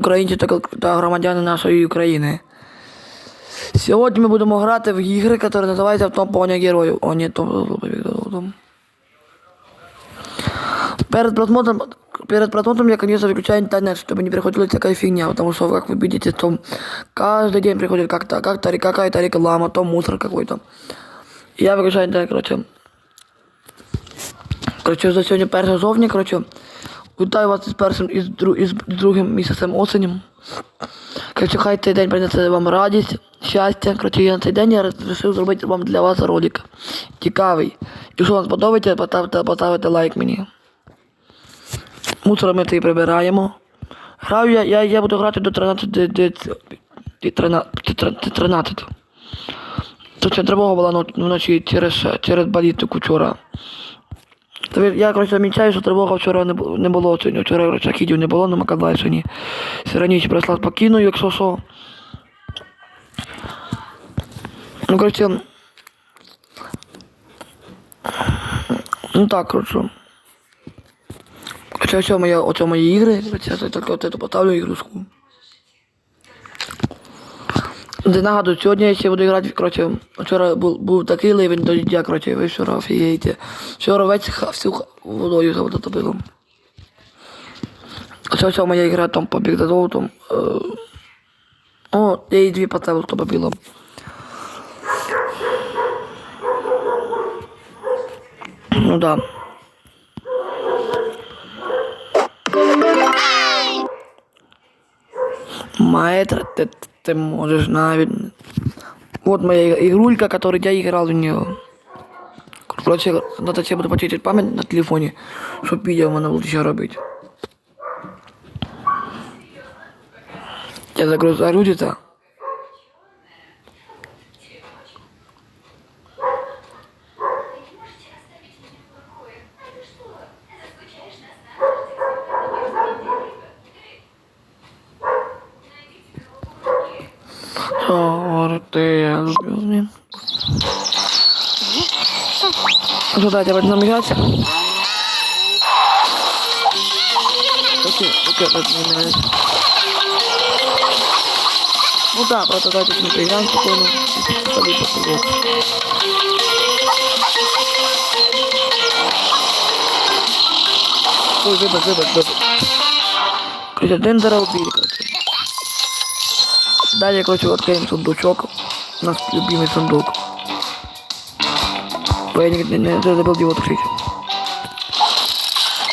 Українці та, та громадяни нашої України. Сьогодні ми будемо грати в ігри, які називаються «Втомлення героїв. О, ні, то там. Перед просмотром, перед просмотром я, конечно, выключаю интернет, чтобы не приходила такая фигня, потому что, как вы видите, то каждый день приходит как-то, как-то какая-то реклама, то мусор какой-то. И я выключаю интернет, короче. Короче, за сьогодні 1 жовтня, короче, вітаю вас із першим дру, із другим місяцем осені. Короче, хай цей день принесе вам радість, щастя. Короче, на цей день я вирішив зробити вам для вас ролик. Цікавий. Якщо вам сподобається, поставте, поставте лайк мені. Мусор ми цей прибираємо. Граю я, я, я буду грати до 13. До, до, до 13. 13. Точно тривога була вночі через, через балістику вчора. Я, коротше, замічаю, що тривога вчора не було, не було сьогодні. Вчора, коротше, хідів не було на Миколаївщині. Сьогодні пройшла спокійно, якщо що. Ну, коротше. Ну так, коротше. Коротше, ось моя, оце мої ігри. Я тільки от эту поставлю ігрушку. Де нагадую, сьогодні я ще буду грати, коротше, вчора був, був такий ливень до дня, коротше, ви вчора офігієте. Вчора весь всю водою затопило. Ось ось моя ігра там побіг за золотом. Е, О, я їй дві поставив, хто побіло. Ну да. Маэстро, ты, можешь наверное... Вот моя игрулька, которую я играл в нее. Короче, надо тебе почистить память на телефоне, щоб відео в мене було ще робити. Я загруз загрузиться. Ну да, тебе нам играть. Окей, окей, это не нравится. Ну да, просто давайте не поиграем спокойно. Пойду посмотрю. Ой, выбор, выбор, выбор. Короче, Дендера убили, короче. Далее, короче, откроем сундучок. Наш любимый сундук. Я не, не, не забыл его открыть.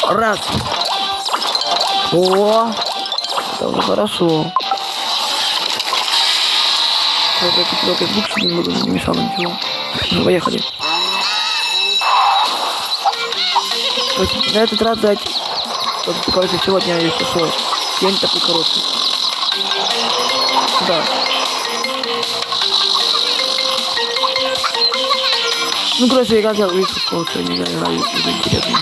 Раз. О, это уже хорошо. Только только звук, чтобы немного не мешало ничего. Ну, поехали. Короче, на этот раз дать... Вот, короче, сегодня я если что, день такой короткий. Да. Ну, короче, я как вышел, что я играю, это интересно.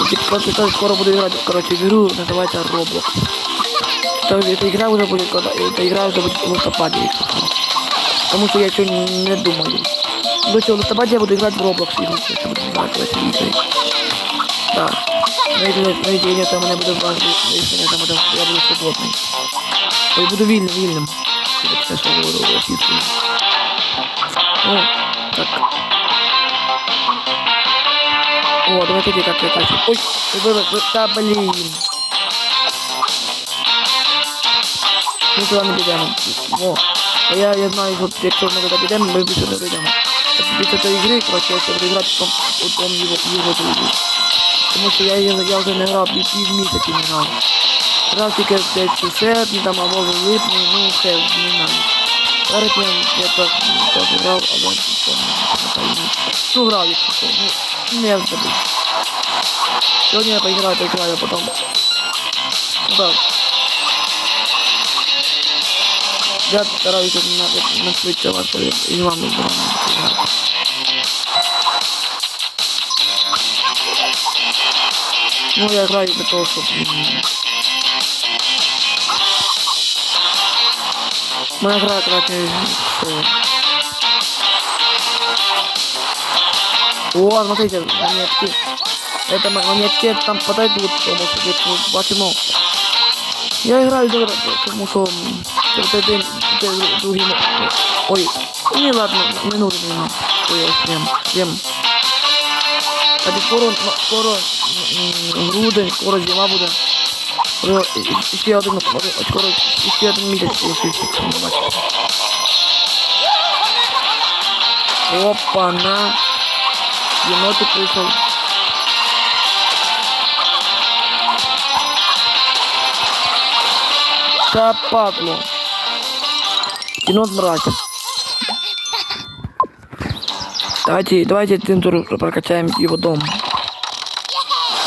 И, типа, просто тоже скоро буду играть, короче, в игру, называется Roblox. Тоже эта игра уже будет, когда, эта игра уже будет в листопаде, если что. Потому что я еще не, не думаю. Короче, в листопаде я буду играть в Roblox игру, если буду играть в эти игры. Да. На эти, на эти дні там мене буде важливо, якщо я там буде, я буду свободний. Ой, буду вільним, вільним. Я це що говорю російською. Так. О, давайте где как якась. Ой, ви, ви, ви, та блін. Ми туди не підемо. О, я, я знаю, що якщо ми туди підемо, ми більше не прийдемо. Після цієї гри, коротше, я буду грати в том, у том його, його ігру. Тому що я, я, я вже не грав, пів пів місяці не грав. Грав тільки у серпні, там, або в липні, ну, хай, не знаю. Зараз я, так, грав, але. Ну, грав, якщо що, ну, не забув. Сьогодні я поіграю, поіграю, а потім. Ну, так. Я стараюся на, на швидше вас і вам зробити. Ну, я граю для того, щоб... Моя гра, что... О, смотрите, монетки. Это мо- монетки там подойдут, потому что ну, почему? Я граю добре, тому що м, це один, це другий. мо- Ой, ні, ладно, не мені. Ой, ой, прям, прям. А скоро, ну, скоро грудень, скоро зима буде. Скоро і- і- ще один, один, скоро ще один місяць лишився, якщо не бачите. Опа, на. Єнотик прийшов. Та падло. Енот мразь. Давайте, давайте один тур прокачаем его дом.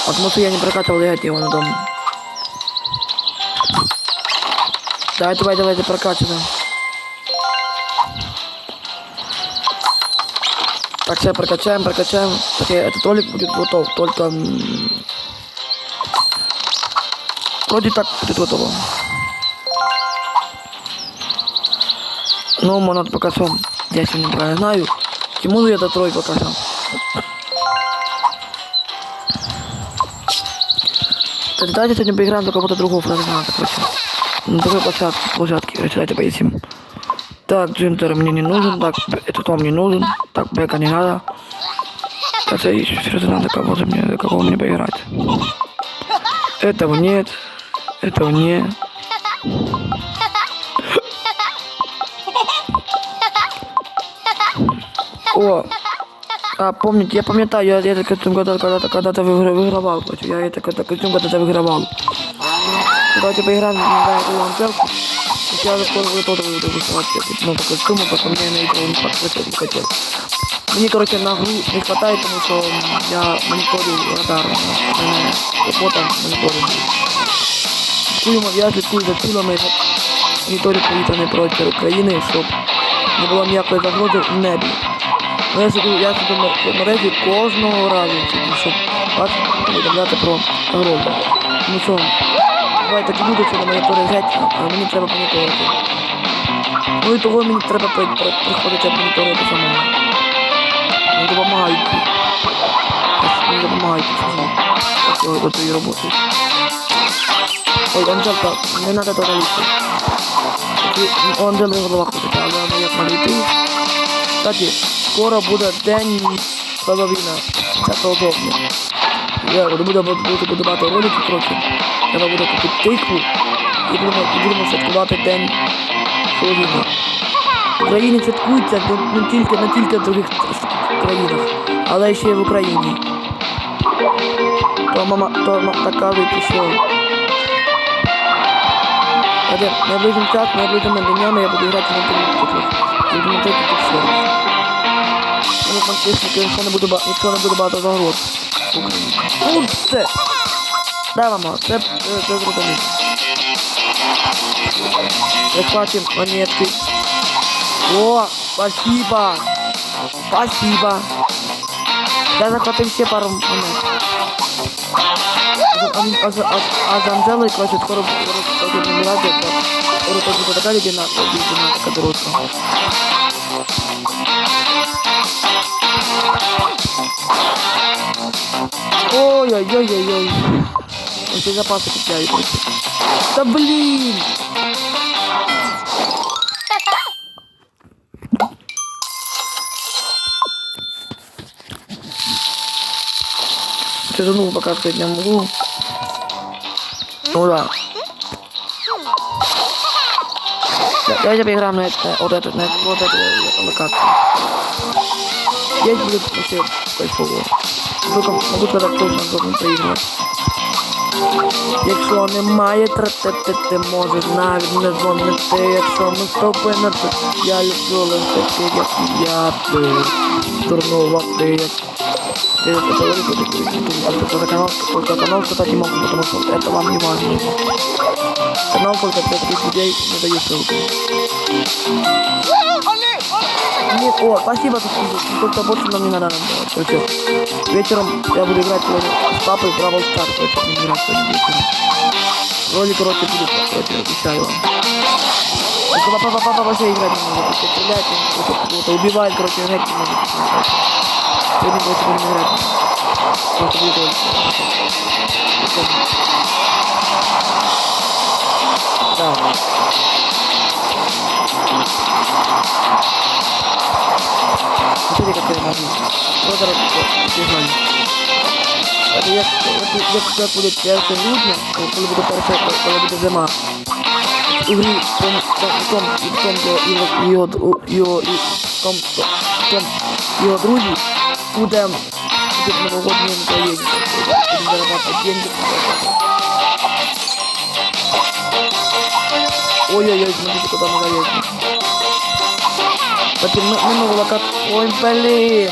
Потому что я не прокачивал я его на дом. Давай, давай, давайте прокачиваем. Так, все прокачаем, прокачаем. Так, я- этот ролик будет готов, только... Вроде так будет готово. Ну, монот пока что. Я сегодня неправильно знаю. Тимуру я до трой пока что. Так, давайте сегодня поиграем за кого-то другого фрагмента, короче. На другой площадке, площадке, давайте поедем. Так, Джинтер мне не нужен, так, этот он мне нужен, так, Бека не надо. Хотя еще все надо кого-то мне, за кого мне поиграть. Этого нет, этого нет. О, а помните, я пам'ятаю, я, я этот костюм когда-то когда-то выигра- выигрывал, я этот костюм когда-то выигрывал. Давайте поиграем на эту антенку. Я уже скоро уже тоже буду высылать ну, такой костюм, просто мне на игру не подхватил, не хотел. Мне, короче, на игру не хватает, потому что м, я мониторю радар, у мене робота моніторингу. Слідкуємо, я слідкую за цілами, моніторю повітряний простір України, щоб не було ніякої загрози в небі. Ну, я сиджу, я сиджу в мережі кожного разу, сиджу, щоб вас повідомляти про загрозу. Тому що такі люди, що на моніторі а мені треба моніторити. Ну і того мені треба при- при- приходиться моніторити самому. Мені допомагають. Мені допомагають цього до цієї роботи. Ой, Анжелка, не надо туди лізти. У Анжели голова ходить, але вона як малюти. Кстати, скоро буде день Хеллоуіна, 10 жовтня. Я буду, буду, буду будувати ролики, коротше. Треба буде купити тиху і будемо, і будемо святкувати день. В Україні святкується не, тільки не тільки в других країнах, але ще й в Україні. То мама, то ма- так кажуть, що Хотя найближчим часом, найближчими днями я буду грати на трьох Буду на трьох все. Мені фактично, якщо не буде багато загроз. В Україні. Ну, це. Да, мама, це, це, це зрозуміло. Захватим монетки. О, спасибо. Спасибо. Я захватил все пару монет. А, а, а, а за Анжелой, короче, скоро скоро будет умирать, это скоро тоже будет такая ледяная, ледяная такая дорожка. Ой-ой-ой-ой-ой. Эти запасы купляю, короче. Да блин! Тяжело пока сказать не могу. Ну да. Да, Давайте поиграем на это, вот этот, на это, вот эту э, локацию. Здесь будет вообще кайфово. Только могу сказать точно, что не проигрывать. Якщо немає тратити, ти можеш навіть не дзвонити, якщо ми стопинити, я люблю лише таких, як я, ти, дурнувати, як ты это говоришь, вот это, это, это канал, только канал, кстати, могу, потому что это вам не важно. Канал только для таких людей не даю ссылку. Нет, о, спасибо, только больше нам не надо нам делать. Короче, вечером я буду играть сегодня с папой в Бравл Стар, короче, будем играть сегодня вечером. Ролик, короче, будет, короче, обещаю вам. Только папа, папа, папа вообще играть не может, он кого-то убивает, короче, играть не может. Сегодня, короче, будем играть. Просто будет ролик. Так. Смотри, как я могу. Вот это пігнали. От як, як, як це буде 1 грудня, коли буде перша, коли буде зима. У грі том, том, том, і том, його, його, його, його, і том, том, том, його друзі буде буде новогоднім Україні. Буде зарабатывать деньги. Ой-ой-ой, смотрите, куда мы заедем. Кстати, мы, мы новый локат... Ой, блин.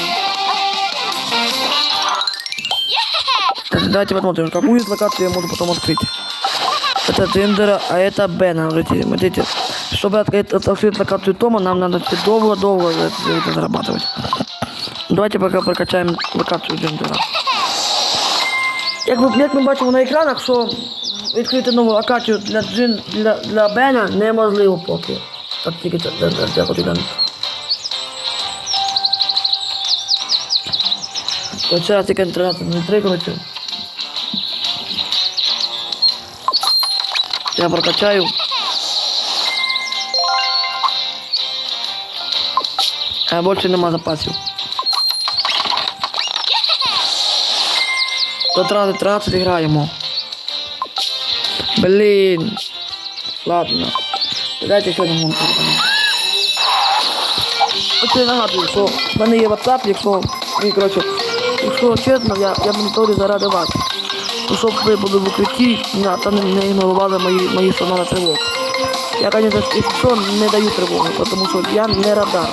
Так, Давайте посмотрим, какую из локаций я могу потом открыть. Это Тиндера, а это Бена. Смотрите, смотрите. Чтобы открыть, открыть локацию Тома, нам надо долго-долго это, это зарабатывать. Давайте пока прокачаем локацію Тиндера. Як ми, як ми бачимо на екранах, що відкрити нову локацію для, Джин, для, для Бена неможливо поки. Так тільки це, це, це, це хочу глянути. Оце раз тільки 13.03, коротше. Я прокачаю. А більше нема запасів. До 13, 13 граємо. Блін. Ладно. Давайте сьогодні можна. Оце нагадую, що в мене є WhatsApp, якщо, ну, коротше, якщо чесно, я, я моніторю заради вас. Ну, щоб ви були в укритті, та не, не ігнорували мої, мої сигнали тривог. Я, звісно, якщо не даю тривоги, тому що я не радар.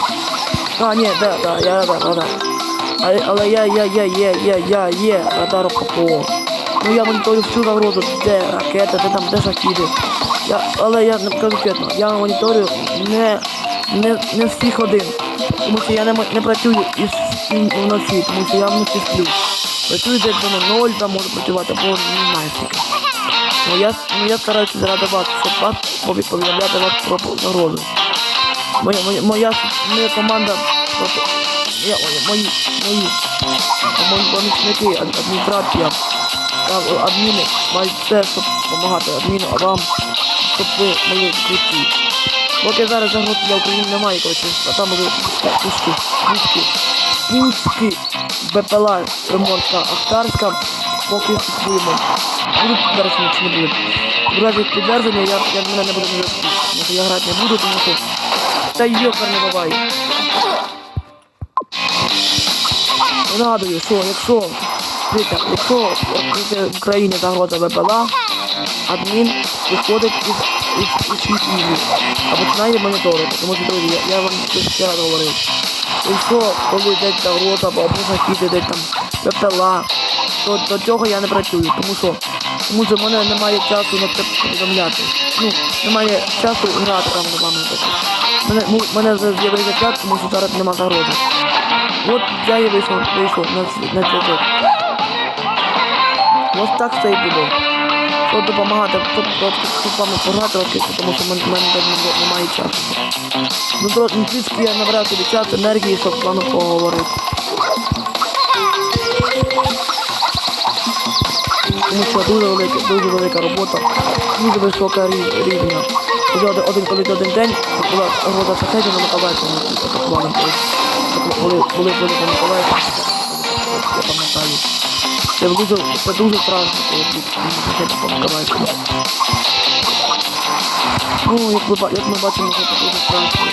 А, ні, да, да, я радар, радар. Але, але я, я, я, я, я, я є радаром ППО. Ну я моніторю всю загрозу, де ракети, де там, де шахіди. Я, але я не кажу чесно, я моніторю не, не, не всіх один. Тому що я не, не працюю із вночі, тому що я вночі сплю. Працюю десь до ноль, там можу працювати, або не знаю скільки. Ну я, ну, я стараюся заради вас, щоб вас повідомляти вас про загрозу. Моя, моя, моя, моя команда, просто, я, мої, мої, мої, мої помічники, адміністрація, адміни мають все, щоб допомагати адміну, а вам, щоб ви були відкриті. Поки зараз загрози для України немає, коротше, а там були пушки, пушки, пушки, БПЛА, Приморська, Ахтарська, поки слідкуємо. Будуть зараз ніч не будуть. В разі підтвердження я, я мене не буду тому я грати не буду, тому що та йокар не буває. Нагадую, що якщо дивіться, якщо в Україні загроза ВПЛА, адмін виходить із, із, із світ ігри, а починає моніторити. Тому що, друзі, я, я вам це ще раз говорив. Якщо коли десь загроза або захіти десь там ВПЛА, то до цього я не працюю, тому що тому що в мене немає часу на це повідомляти. Ну, немає часу грати там на вами. Мене, ну, мене вже з'явився час, тому що зараз нема загрози. От я і вийшов, вийшов на, на зв'язок. Ось так це і було. Допомагати, щоб, щоб, щоб вам пограти трохи, тому що в мене, в немає часу. Ну, тро- ну, я набрав собі час, енергії, щоб з вами поговорити. Тому що дуже велика, дуже велика робота, дуже висока рівня. Вже один, коли один день була рода шахетів на Миколаївському атакували. Були, були, були по Миколаївському, я пам'ятаю. Це дуже, це дуже по Миколаївському. Ну, як, ви, як ми бачимо, це дуже страшно.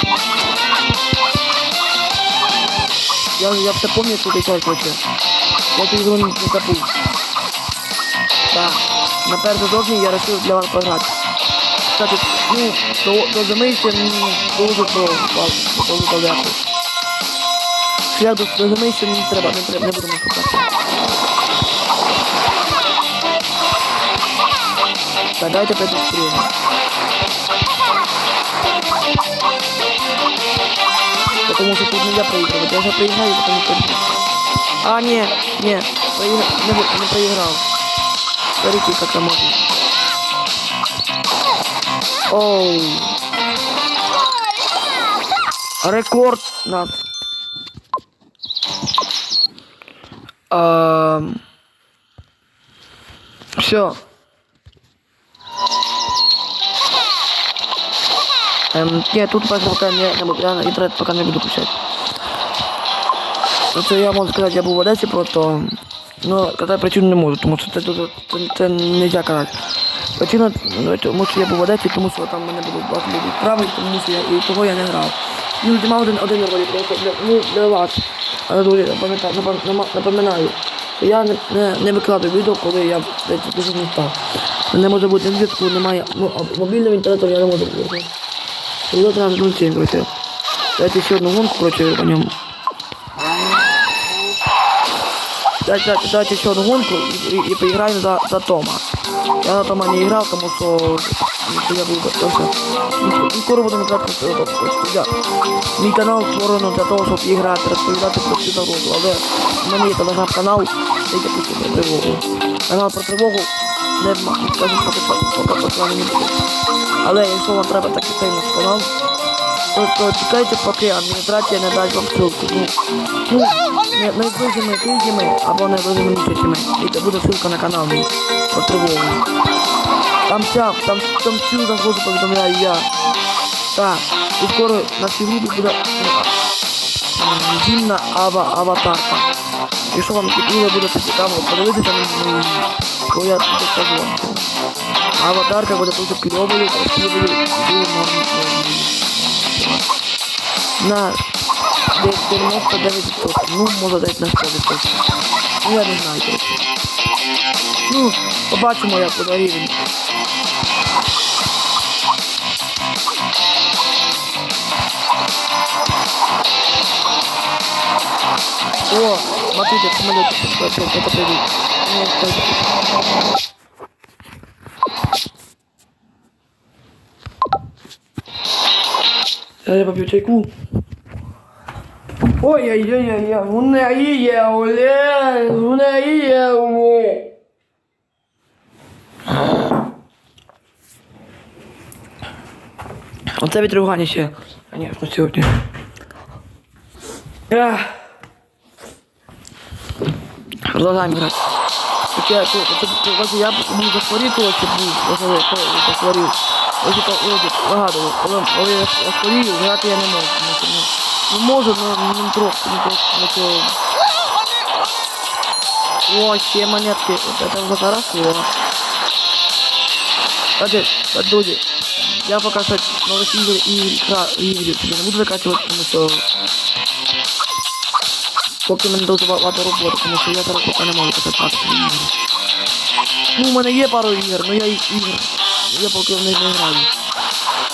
Я, я все пам'ятаю, що ти кажеш, короче. Я цю ігру не забув. Так, на перший жовтні я вирішив для вас пограти. Кстати, ну, до, до зими ще м, дуже далеко. Шлях до зими ще не треба, не треба, не будемо шукати. Так, давайте опять відкриємо. Потому що тут нельзя проигрывать. Я вже проиграю, потом не проиграю. А, не, не, проигра... не, вы- не проиграл. Смотрите, как это можно. Оу. Рекорд нас. Все. Ем, ні, тут перше поки не, буду, я інтернет поки не буду включати. Ну, Це я можу сказати, я був в Одесі просто. Ну, казати причину не можу, тому що це, це, це, це не можна казати. Причина, ну, тому я був в Одесі, тому що там мене було багато людей править, тому що я, і того я не грав. Ну, нема один, один ролик, просто для, ну, для вас. Але друзі, напам'ятаю, напам- напоминаю, я не, не, не викладаю відео, коли я дуже не став. Не може бути зв'язку, немає ну, мобільного інтернету я не можу бути. Відео треба 07, короче. Дайте ще одну гонку, короче, по ньому. Дайте, дайте, дайте ще одну гонку і, і, і поіграємо за, за Тома. Я за Тома не грав, тому що, ну, що я був просто. Ну, Скоро буду грати я. Мій канал створено для того, щоб іграти, розповідати про всю дорогу. Але в мене є телеграм-канал, де я пишу про тривогу. Канал про тривогу не скажу, поки поки не буде. Але якщо вам треба такий наш канал, то, то чекайте, поки адміністрація не дасть вам ссылку. Ну, ну дуже тижнями або дуже місяцями. І це буде ссылка на канал мій про. Там вся, там, там всю загрозу повідомляю я. Так, і скоро на цій групі буде зімна ава, аватарка. Якщо вам відео буде цікаво, подивитися на то я тут скажу вам. Аватарка буде дуже кльовою, красивою, гарною. На 99%, ну може десь на 100%. Ну я не знаю, коротше. Ну, побачимо, як буде рівень. О, смотрите, самолет это, это я попью чайку. Ой-ой-ой-ой, у неї є, оле, у неї є, оле. Оце відривання ще, звісно, сьогодні. Ах. Продолжаем играть. Так я, то, то, то, то, я був захворів, коли ще був, коли я захворів. Ось я ось вигадував, коли, коли я захворів, грати я не можу. Тому що, ну, ну можу, але не трохи, не трохи, не то. О, ще монетки, це вже хорошо. Кстати, друзі, я пока ігор і гра, ігрів собі не буду закачувати, тому що Поки мене дуже багато роботи, тому що я зараз поки не можу катати собі ігри. Ну, у мене є пару ігор, але я їх ігр. Я поки в них не граю.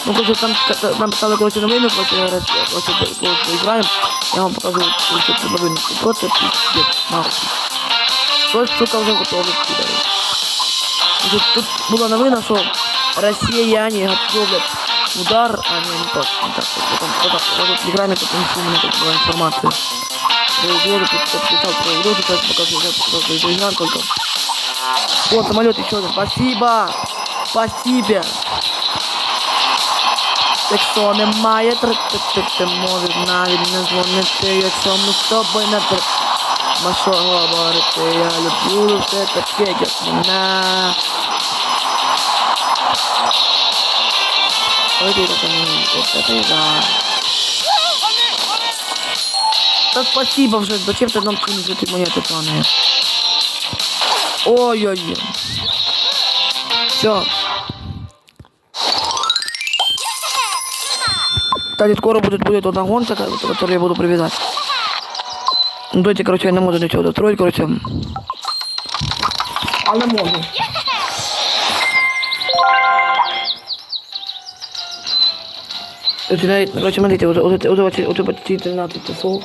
Ну, короче, там, та- там стали короче новини, короче, говорять, короче, коли граємо, я вам покажу, короче, цю новину. Просто піздець, нахуй. Щось, сука, вже готові кидає. Тут, тут була новина, що росіяни готовлять удар, а не, не так, не так, потом, потом, потом, в телеграме тут у мене тут була інформація. Про угоду, тут подписал про угоду, сейчас покажу, сейчас покажу, изменял только. Вот, самолет еще один, спасибо! Спасибо! Якщо немає, то ти, можеш навіть не дзвонити, якщо ми з тобою не тр... Ма що я люблю все таке, як мене. Ой, ти так не це ти. Та спасибо вже, зачем ти нам кинути монети, пане? Ой-ой-ой. Все. Кстати, скоро будет, будет одна гонка, ко- которую я буду привязать. Ну, дайте, короче, я не могу ничего достроить, короче. Але можу. Короче, смотрите, уже, уже, уже, уже, уже почти 13 часов.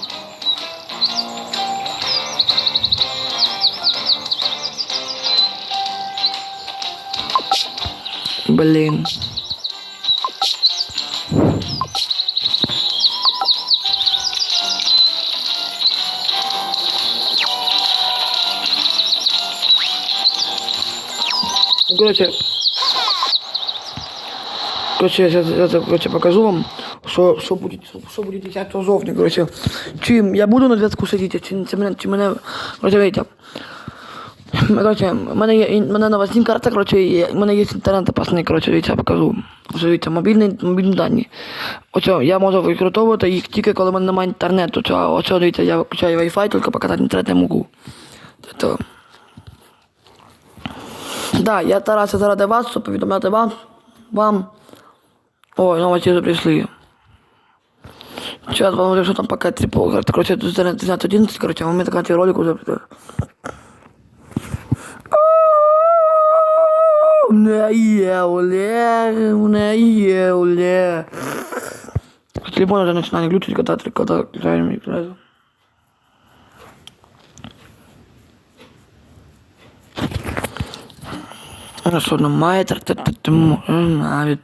Блин. Короче, короче, я сейчас, короче, покажу вам, що, що буде, що буде 10 жовтня, короче. Чи я буду на зв'язку сидіти, чи, чи, мене, чи мене, короче, видите, Короче, в мене є в мене нова сім-карта, короче, в мене є інтернет, пацани, короче, дивіться, покажу. Вже дивіться, мобільний, мобільні дані. Оце, я можу використовувати їх тільки коли в мене немає інтернету. Це, оце, дивіться, я виключаю Wi-Fi, тільки показати інтернет не можу. То. Да, я старався заради вас, щоб повідомляти вам. Вам. Ой, новості вже прийшли. Сейчас вам уже что там пока трипол. Короче, 13.11, короче, момент конца ролик уже придет. Не є, Оле, не є, Оле. Телефон уже начинает глючить, когда ты когда що, немає тратити навіть.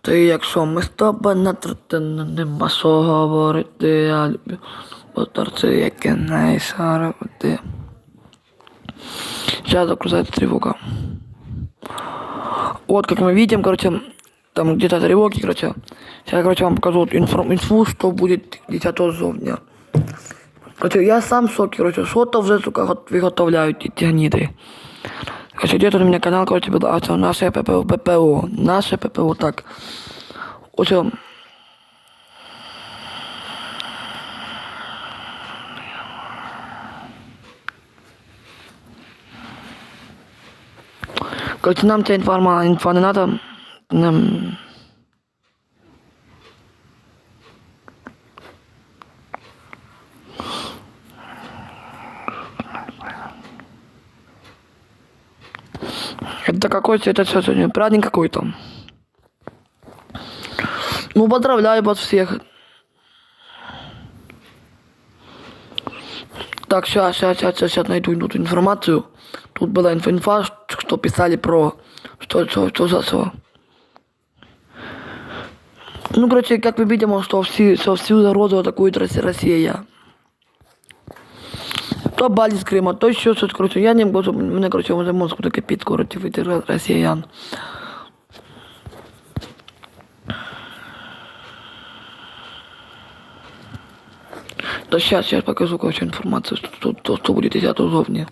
То якщо ми з тобою на третину нема що говорити, я люблю поторці, яке не робити. Сейчас загрузается тревога. Вот как мы видим, короче, там где-то тревоги, короче. Сейчас, короче, вам покажу вот информ, инфу, что будет 10 зовня. Короче, я сам в шоке, короче, что-то уже, сука, гот- виготовляют эти гниды. Короче, идет у меня канал, короче, был, а, наше ППУ, ППУ, наше ППУ, так. Оце. Короче, нам ця інформа, інфа не надо. Нам... Это какой-то, это что сегодня, праздник какой-то. Ну, поздравляю вас всех. Так, сейчас, сейчас, сейчас, сейчас найду эту информацию. Тут была инфа, инфа, что писали про... Что, что, что за что. Ну, короче, как мы видим, что, все, что всю загрозу атакует Россия. То балі з Крима, то що щось, коротше, я не можу, мене, коротше, вже мозку таке під, коротше, від росіян. Да зараз, сейчас покажу, короче, информацию, то, то, то буде 10 зовня.